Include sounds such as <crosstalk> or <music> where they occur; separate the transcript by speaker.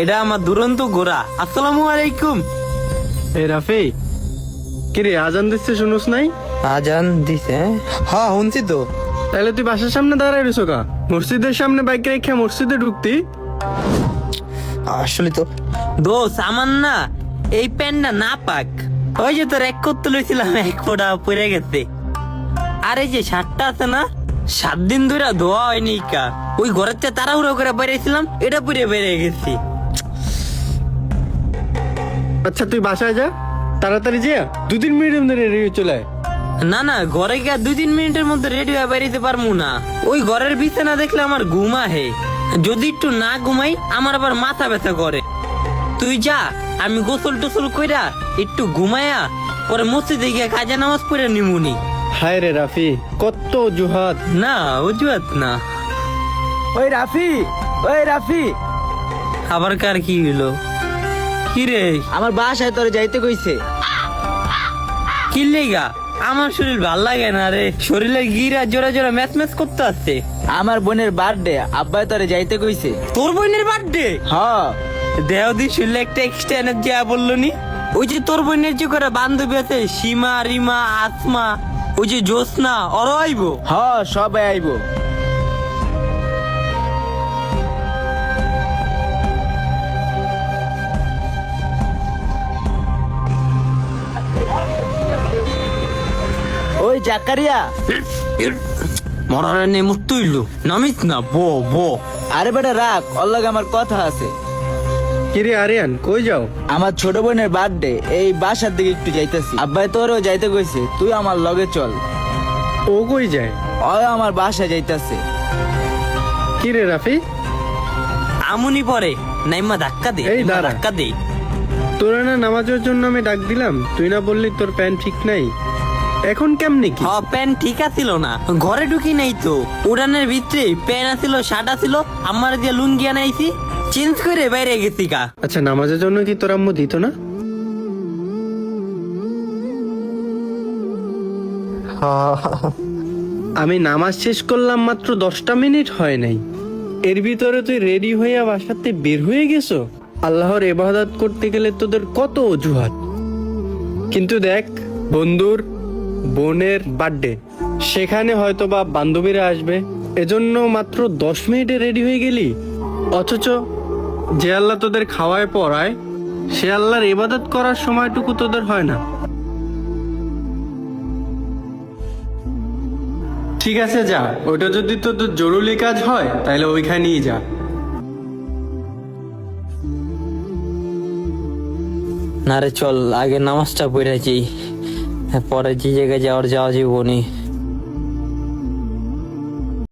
Speaker 1: এটা আমার দুরন্ত গোরা আসসালামু আলাইকুম।
Speaker 2: এই রাফি কিরে আজান দিচ্ছে শুনোস নাই?
Speaker 1: আজান দিছে হ্যাঁ? শুনছি তো।
Speaker 2: তাহলে তুই বাসার সামনে দাঁড়ায় রয়েছো কা মসজিদের সামনে বাইক রেখে মসজিদে ঢুকতি?
Speaker 1: আসলে তো। দোষ আমার না এই প্যান্টটা না পাক। ওই যে তোর এক করতে লইছিলাম এক ফোটা পড়ে গেছে। আর এই যে শার্টটা আছে না সাত দিন ধরে ধোয়া হয়নি কা। ওই ঘরের চেয়ে তাড়াহুড়ো করে বেরিয়েছিলাম এটা পুড়ে বেরিয়ে গেছি।
Speaker 2: আচ্ছা তুই বাসায় যা তাড়াতাড়ি যা দু তিন মিনিটের মধ্যে রেডি হয়ে চলে আয়।
Speaker 1: না না ঘরে গিয়ে দুই তিন মিনিটের মধ্যে রেডি হয়ে বেরিয়েতে পারব না। ওই ঘরের বিছানা দেখলে আমার ঘুম আহে। যদি একটু না ঘুমাই আমার আবার মাথা ব্যথা করে। তুই যা আমি গোসল টোসল কইরা একটু ঘুমায়া পরে মসজিদে গিয়ে কাজা নামাজ পড়ে নিমুনি।
Speaker 2: হায় রে রাফি কত অজুহাত।
Speaker 1: না অজুহাত না।
Speaker 3: ওই রাফি ওই রাফি।
Speaker 1: আবার কার কি হইল? কি রে
Speaker 3: আমার বাসায় তোরে যাইতে কইছে।
Speaker 1: কি লেগা? আমার শরীর ভালো লাগে না রে। শরীরে গিরা জোরা জোরা ম্যাচ ম্যাচ করতে আসছে।
Speaker 3: আমার বোনের বার্থডে আব্বাই তোরে যাইতে কইছে।
Speaker 1: তোর বোনের বার্থডে?
Speaker 3: হ।
Speaker 1: দেহ দি শুনলে একটা এক্সট্রা এনার্জি বলল নি। ওই যে তোর বোনের যে করে বান্ধবী আছে সীমা রিমা আসমা ওই যে জোসনা অর আইবো।
Speaker 3: হ সবাই আইবো। ওই জাকারিয়া।
Speaker 1: মরার নেমু তুইলু নামিস না বো বো।
Speaker 3: আরে বেটা রাখ ওর লগে আমার কথা আছে।
Speaker 2: কিরে আরিয়ান কই যাও?
Speaker 3: আমার ছোট বোনের বার্থডে এই বাসার দিকে একটু যাইতেছি। আব্বাই তোরও যাইতে কইছে তুই আমার লগে চল।
Speaker 2: ও কই যায়?
Speaker 3: ও আমার বাসায় যাইতেছে।
Speaker 2: কিরে রাফি?
Speaker 1: আমুনি পরে নাইমা ধাক্কা দে
Speaker 2: এই দাঁড়া।
Speaker 1: ধাক্কা দে।
Speaker 2: তোরা না নামাজের জন্য আমি ডাক দিলাম তুই না বললি তোর প্যান্ট ঠিক নাই। এখন কেমনি কি?
Speaker 1: হ প্যান্ট ঠিক আছিল না। ঘরে ঢুকি নাই তো। উড়ানের ভিতরে প্যান্ট আছিল শার্ট আছিল আমার দিয়ে লুঙ্গি আনাইছি চেঞ্জ করে বাইরে গেছি কা
Speaker 2: আচ্ছা নামাজের জন্য কি তোর আম্মু দিত না? <laughs> আমি নামাজ শেষ করলাম মাত্র দশটা মিনিট হয় নাই। এর ভিতরে তুই রেডি হইয়া বাসাতে বের হয়ে গেছো? আল্লাহর এবাদত করতে গেলে তোদের কত অজুহাত। কিন্তু দেখ বন্ধুর বোনের বার্থডে। সেখানে হয়তো বা বান্ধবীরা আসবে। এজন্য মাত্র দশ মিনিটে রেডি হয়ে গেলি। অথচ যে আল্লাহ তোদের খাওয়ায় পড়ায়, সে আল্লাহর ইবাদত করার সময়টুকু তোদের হয় না। ঠিক আছে, যা। ওটা যদি তোদের জরুরি কাজ হয় তাহলে ওইখানেই যা।
Speaker 1: না রে, চল, আগে নামাজটা পড়েছি পরে যে জায়গায় যাওয়ার যাওয়া যাব নি